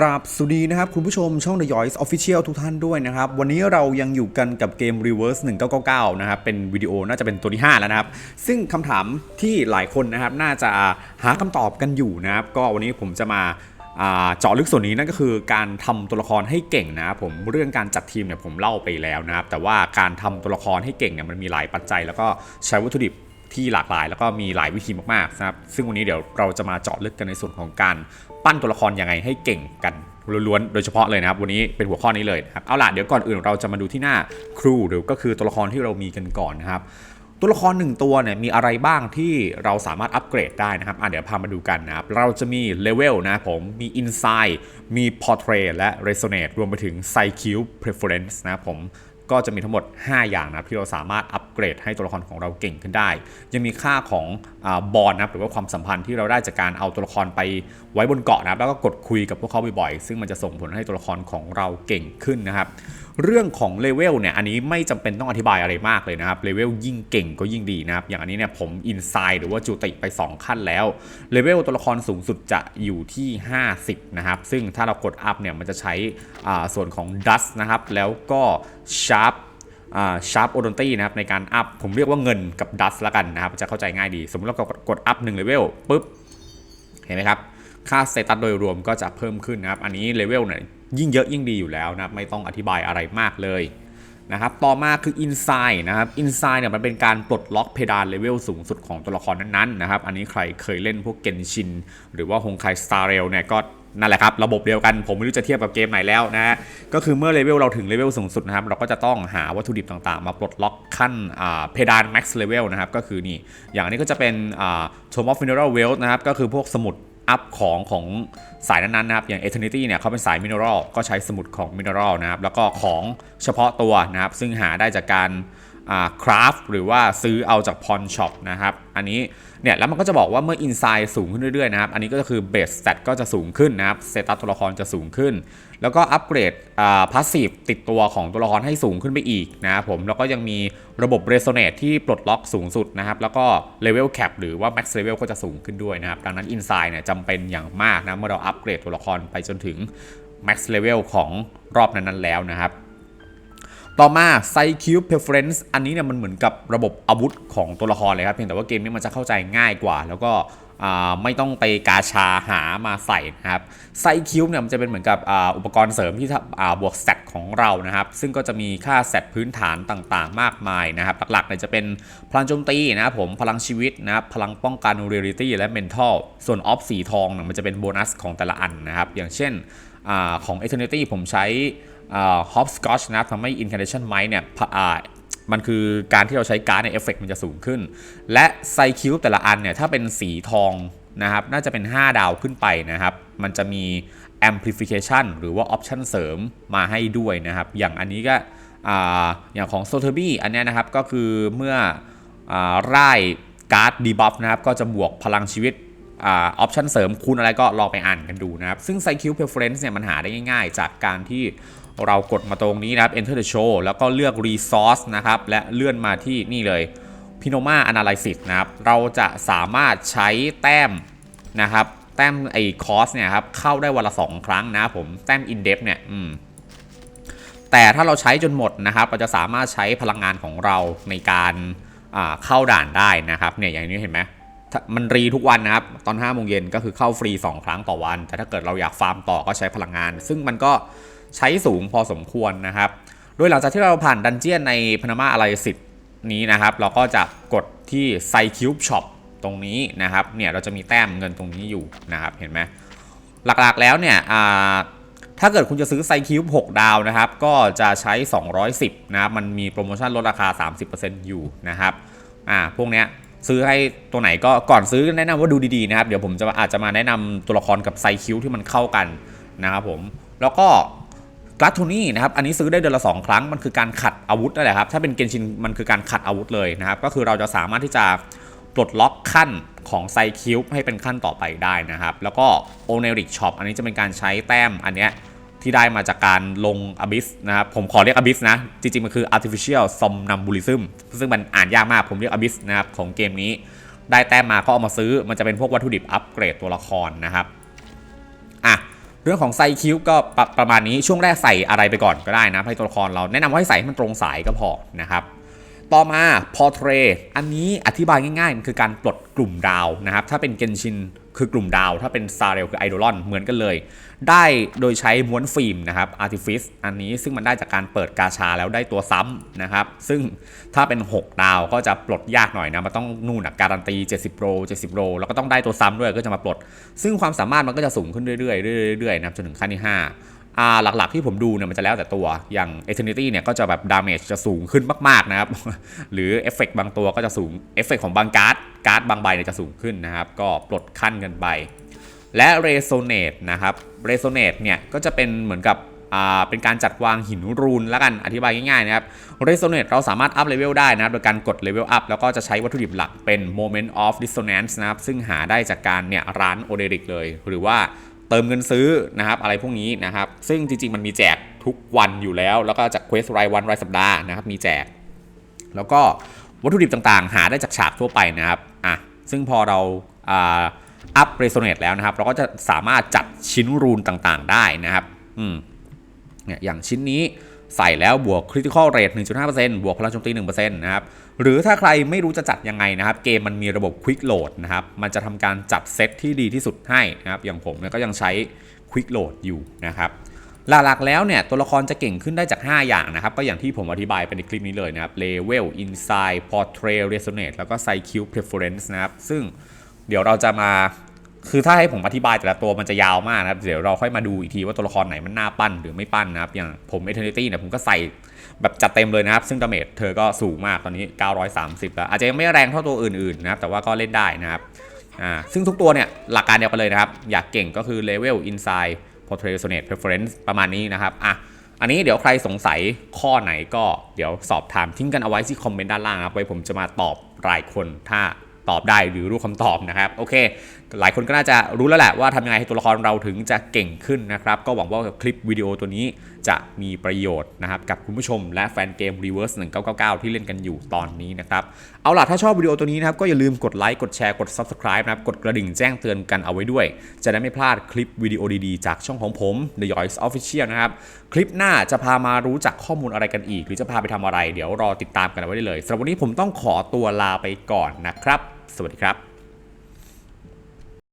กราบสวัสดีนะครับ คุณผู้ชมช่อง The Voice Official ทุกท่านด้วยนะครับ วันนี้เรายังอยู่กันกับเกม Reverse 1999 นะครับ เป็นวิดีโอน่าจะเป็นตัวที่ 5 แล้วนะครับ ซึ่งคำถามที่หลายคนนะครับ น่าจะหาคำตอบกันอยู่นะครับ ก็วันนี้ผมจะมาอ่าเจาะลึกส่วนนี้นั่นก็คือการทำตัวละครให้เก่งนะครับผมเรื่องการจัดทีมเนี่ยผมเล่าไปแล้วนะครับ แต่ว่าการทำตัวละครให้เก่งเนี่ยมันมีหลายปัจจัย แล้วก็ใช้วัตถุดิบ ที่หลากหลาย แล้วก็มีหลายวิธีมากๆนะครับซึ่งวันนี้เดี๋ยวเราจะมาเจาะลึกกันในส่วนของการปั้นตัวละครยังไงให้เก่งกันล้วนๆ โดยเฉพาะเลยนะครับ วันนี้เป็นหัวข้อนี้เลยนะครับเอาล่ะเดี๋ยวก่อนอื่นเราจะมาดูที่หน้าครูหรือก็คือตัวละครที่เรามีกันก่อนนะครับตัวละครหนึ่งตัวเนี่ยมีอะไรบ้างที่เราสามารถอัปเกรดได้นะครับอะเดี๋ยวพามาดูกันนะครับ เราจะมีเลเวลนะผม มี Insight มี Portrait และ Resonate รวมไปถึง Psyche Preference นะผม ก็จะมีทั้งหมด 5 อย่างนะที่เราสามารถอัปเกรดให้ตัวละครของเราเก่งขึ้นได้ ยังมีค่าของ บอลนะครับหรือว่าความสัมพันธ์ที่เราได้จากการเอาตัวละครไปไว้บนเกาะนะครับแล้วก็กดคุยกับพวกเขาบ่อยๆ ซึ่งมันจะส่งผลให้ตัวละครของเราเก่งขึ้นนะครับเรื่องของเลเวลเนี่ยอันนี้ไม่จำเป็นต้องอธิบายอะไรมากเลยนะครับเลเวลยิ่งเก่งก็ยิ่งดีนะครับอย่างอันนี้เนี่ยผมอินไซด์หรือว่าจูติไป 2 ขั้นแล้วเลเวลตัวละครสูงสุดจะอยู่ที่ 50 นะครับ ซึ่งถ้าเรากดอัพเนี่ยมันจะใช้ส่วนของ Dust นะครับแล้วก็ Sharp อ่า Sharp o d o n t y นะครับในการอัพผมเรียกว่าเงินกับ Dust ละกันนะครับจะเข้าใจง่ายดี สมมติเรากดอัพ1เลเวลปุ๊บเห็นไหมครับค่าสเตตัสโดยรวมก็จะเพิ่มขึ้นนะครับ อันนี้เลเวลเนี่ยยิ่งเยอะยิ่งดีอยู่แล้วนะครับ ไม่ต้องอธิบายอะไรมากเลยนะครับ ต่อมาคือ Inside นะครับ Inside เนี่ยมันเป็นการปลดล็อกเพดานเลเวลสูงสุดของตัวละครนั้นๆนะครับ อันนี้ใครเคยเล่นพวกเกนชินหรือว่าฮงไคสตาร์เรลเนี่ยก็ นั่นแหละครับระบบเดียวกันผมไม่รู้จะเทียบกับเกมไหนแล้วนะฮะก็คือเมื่อเลเวลเราถึงเลเวลสูงสุดนะครับเราก็จะต้องหาวัตถุดิบต่างๆ มาปลดล็อกขั้นอ่าเพดาน max level นะครับก็คือนี่อย่างอันนี้ก็จะเป็นอ่า Tome of Mineral Wealth นะครับก็คือพวกสมุดอัพของของสายนั้นๆนะครับอย่าง Eternity เนี่ยเขาเป็นสายมิน e รัลก็ใช้สมุดของมิน e รัลนะครับแล้วก็ของเฉพาะตัวนะครับซึ่งหาได้จากการ คราฟหรือว่าซื้อเอาจากพรช็อปนะครับ อันนี้เนี่ยแล้วมันก็จะบอกว่าเมื่อ Inside สูงขึ้นเรื่อยๆนะครับ อันนี้ก็คือ Base Stat ก็จะสูงขึ้นนะครับเตตัสตัวละครจะสูงขึ้น แล้วก็อัปเกรดพาสซีฟติดตัวของตัวละครให้สูงขึ้นไปอีกนะครับผมแล้วก็ยังมีระบบ Resonate ที่ปลดล็อกสูงสุดนะครับ แล้วก็ Level Cap หรือว่า Max Level ก็จะสูงขึ้นด้วยนะครับ ดังนั้น Inside เนี่ยจำเป็นอย่างมากนะเมื่อเราอัปเกรดตัวละครไปจนถึง Max Level ของรอบนั้นๆแล้วนะครับ ต่อมา Psyche Preference อันนี้เนี่ยมันเหมือนกับระบบอาวุธของตัวละครเลยครับเพียงแต่ว่าเกมนี้มันจะเข้าใจง่ายกว่า แล้วก็ไม่ต้องไปกาชาหามาใส่นะครับไซคิวเนี่ยมันจะเป็นเหมือนกับอ,อุปกรณ์เสริมที่บวกแซตของเรานะครับ ซึ่งก็จะมีค่าแซตพื้นฐานต่างๆ มากมายนะครับ หลักๆเนี่ยจะเป็นพลังโจมตีนะครับผมพลังชีวิตนะครับพลังป้องกันเรียลิตี้และเมนทัลส่วนออฟสีทองเนี่ยมันจะเป็นโบนัสของแต่ละอันนะครับ อย่างเช่นอของ Eternity ผมใช้ ฮอปสกอชนะครับทำให้ Incarnation Might เนี่ยอ่ามันคือการที่เราใช้การ์ดในเอฟเฟกมันจะสูงขึ้น และไซคิวแต่ละอันเนี่ยถ้าเป็นสีทองนะครับน่าจะเป็น 5 ดาวขึ้นไปนะครับ มันจะมี amplification หรือว่า option เสริมมาให้ด้วยนะครับ อย่างอันนี้ก็อ่าอย่างของ s o t e r b y อันนี้นะครับก็คือเมื่อร่ายการ์ดดีบัฟนะครับก็จะบวกพลังชีวิตออปชันเสริมคูณอะไรก็ลองไปอ่านกันดูนะครับ ซึ่ง c q Preference เนี่ยมันหาได้ง่ายๆ จากการที่ เรากดมาตรงนี้นะครับ Enter the show แล้วก็เลือก resource นะครับ และเลื่อนมาที่นี่เลย Pinoma Analysis นะครับ เราจะสามารถใช้แต้มนะครับ แต้มไอ้คอสเนี่ยครับ เข้าได้วันละ 2 ครั้งนะผม แต้ม in depth เนี่ยอืมแต่ถ้าเราใช้จนหมดนะครับ เราจะสามารถใช้พลังงานของเราในการเข้าด่านได้นะครับ เนี่ยอย่างนี้เห็นไหมมันรีทุกวันนะครับ ตอน5โมงเย็นก็คือเข้าฟรี 2 ครั้งต่อวัน แต่ถ้าเกิดเราอยากฟาร์มต่อก็ใช้พลังงาน ซึ่งมันก็ ใช้สูงพอสมควรนะครับ โดยหลังจากที่เราผ่านดันเจียนในพนามาอะไรสิทธ์นี้นะครับ เราก็จะกดที่ไซคิวบช็อปตรงนี้นะครับ เนี่ยเราจะมีแต้มเงินตรงนี้อยู่นะครับ เห็นไหมหลักๆแล้วเนี่ยถ้าเกิดคุณจะซื้อไซคิวบ6ดาวนะครับ ก็จะใช้ 210 นะครับ มันมีโปรโมชั่นลดราคา 30%อยู่นะครับ อ่า พวกเนี้ยซื้อให้ตัวไหนก็ก่อนซื้อแนะนำว่าดูดีๆนะครับ เดี๋ยวผมจะอาจจะมาแนะนำตัวละครกับไซคิวที่มันเข้ากันนะครับผม แล้วก็ ราฟโทนี่นะครับอันนี้ซื้อได้เดือนละ 2 ครั้งมันคือการขัดอาวุธนั่นแหละครับถ้าเป็นเกนชินมันคือการขัดอาวุธเลยนะครับก็คือเราจะสามารถที่จะปลดล็อกขั้นของไซคิวให้เป็นขั้นต่อไปได้นะครับ แล้วก็โอเนริกช็อปอันนี้จะเป็นการใช้แต้มอันเนี้ยที่ได้มาจากการลง Abyss นะครับผมขอเรียก Abyss นะ จริงๆ มันคือ Artificial Somnambulism ซึ่งมันอ่านยากมากผมเรียก Abyss นะครับของเกมนี้ ได้แต้มมาก็เอามาซื้อมันจะเป็นพวกวัตถุดิบอัปเกรดตัวละครนะครับ เรื่องของไซคิวก็ประประมาณนี้ช่วงแรกใส่อะไรไปก่อนก็ได้นะให้ตัวละครเราแนะนำว่าให้ใส่ให้มันตรงสายก็พอนะครับ ต่อมา portrait อันนี้อธิบายง่ายๆ มันคือการปลดกลุ่มดาวนะครับ ถ้าเป็นเกนชินคือกลุ่มดาว ถ้าเป็นซาเรลคือไอดลอนเหมือนกันเลย ได้โดยใช้ม้วนฟิล์มนะครับ artifice อันนี้ซึ่งมันได้จากการเปิดกาชาแล้วได้ตัวซ้ำนะครับ ซึ่งถ้าเป็น 6 ดาวก็จะปลดยากหน่อยนะ มันต้องนู่นนะการันตี 70 โร 70 โร แล้วก็ต้องได้ตัวซ้ำด้วยก็จะมาปลด ซึ่งความสามารถมันก็จะสูงขึ้นเรื่อยๆเรื่อยๆนะจนถึงขั้นที่ 5 อ่าหลักๆที่ผมดูเนี่ยมันจะแล้วแต่ตัวอย่าง Eternity เนี่ยก็จะแบบดาเมจจะสูงขึ้นมากๆนะครับ หรือเอฟเฟกบางตัวก็จะสูงเอฟเฟกของบางการ์ดการ์ดบางใบเนี่ยจะสูงขึ้นนะครับ ก็ปลดขั้นกันไป และ Resonate นะครับ Resonate เนี่ยก็จะเป็นเหมือนกับอ่าเป็นการจัดวางหินรูนแล้วกันอธิบายง่ายๆนะครับ Resonate เราสามารถอัพเลเวลได้นะครับโดยการกดเลเวลอัพแล้วก็จะใช้วัตถุดิบหลักเป็น Moment of Dissonance นะครับซึ่งหาได้จากการเนี่ยร้านโอเดริกเลย หรือว่า เติมเงินซื้อนะครับอะไรพวกนี้นะครับ ซึ่งจริง ๆ มันมีแจกทุกวันอยู่แล้ว แล้วก็จากเควสรายวันรายสัปดาห์นะครับมีแจก แล้วก็วัตถุดิบต่างๆ หาได้จากฉากทั่วไปนะครับอะซึ่งพอเราอ่าอัพเรโซเนตแล้วนะครับ เราก็จะสามารถจัดชิ้นรูนต่างๆ ได้นะครับอืมเนี่ยอย่างชิ้นนี้ ใส่แล้วบวก critical rate 1.5%บวกพลังโจมตี 1%นะครับ หรือถ้าใครไม่รู้จะจัดยังไงนะครับ เกมมันมีระบบ quick load นะครับ มันจะทำการจัดเซตที่ดีที่สุดให้นะครับ อย่างผมเนี่ยก็ยังใช้ quick load อยู่นะครับ หลักๆแล้วเนี่ย ตัวละครจะเก่งขึ้นได้จาก 5 อย่างนะครับ ก็อย่างที่ผมอธิบายไปในคลิปนี้เลยนะครับ level insight portrait resonate แล้วก็ size cube preference นะครับ ซึ่งเดี๋ยวเราจะมา คือถ้าให้ผมอธิบายแต่ละตัวมันจะยาวมากนะครับ เดี๋ยวเราค่อยมาดูอีกทีว่าตัวละครไหนมันน่าปั้นหรือไม่ปั้นนะครับ อย่างผม Eternity เนี่ยผมก็ใส่แบบจัดเต็มเลยนะครับ ซึ่งดาเมจเธอก็สูงมากตอนนี้ 930 แล้ว อาจจะยังไม่แรงเท่าตัวอื่นๆนะครับ แต่ว่าก็เล่นได้นะครับ อ่า ซึ่งทุกตัวเนี่ยหลักการเดียวกันเลยนะครับ อยากเก่งก็คือ level insight portrait resonate preference ประมาณนี้นะครับ อะอันนี้เดี๋ยวใครสงสัยข้อไหนก็เดี๋ยวสอบถามทิ้งกันเอาไว้ที่คอมเมนต์ด้านล่างครับไว้ผมจะมาตอบรายคนถ้าตอบได้หรือรู้คำตอบนะครับ โอเคหลายคนก็น่าจะรู้แล้วแหละว่าทำยังไงให้ตัวละครเราถึงจะเก่งขึ้นนะครับ ก็หวังว่าคลิปวิดีโอตัวนี้จะมีประโยชน์นะครับ กับคุณผู้ชมและแฟนเกม Reverse 1999 ที่เล่นกันอยู่ตอนนี้นะครับ เอาล่ะถ้าชอบวิดีโอตัวนี้นะครับ ก็อย่าลืมกดไลค์กดแชร์กด Subscribe นะครับ กดกระดิ่งแจ้งเตือนกันเอาไว้ด้วย จะได้ไม่พลาดคลิปวิดีโอดีๆ จากช่องของผม The Yoys Official นะครับคลิปหน้าจะพามารู้จักข้อมูลอะไรกันอีก หรือจะพาไปทำอะไร เดี๋ยวรอติดตามกันเอาไว้ได้เลยสำหรับวันนี้ผมต้องขอตัวลาไปก่อนนะครับ สวัสดีครับ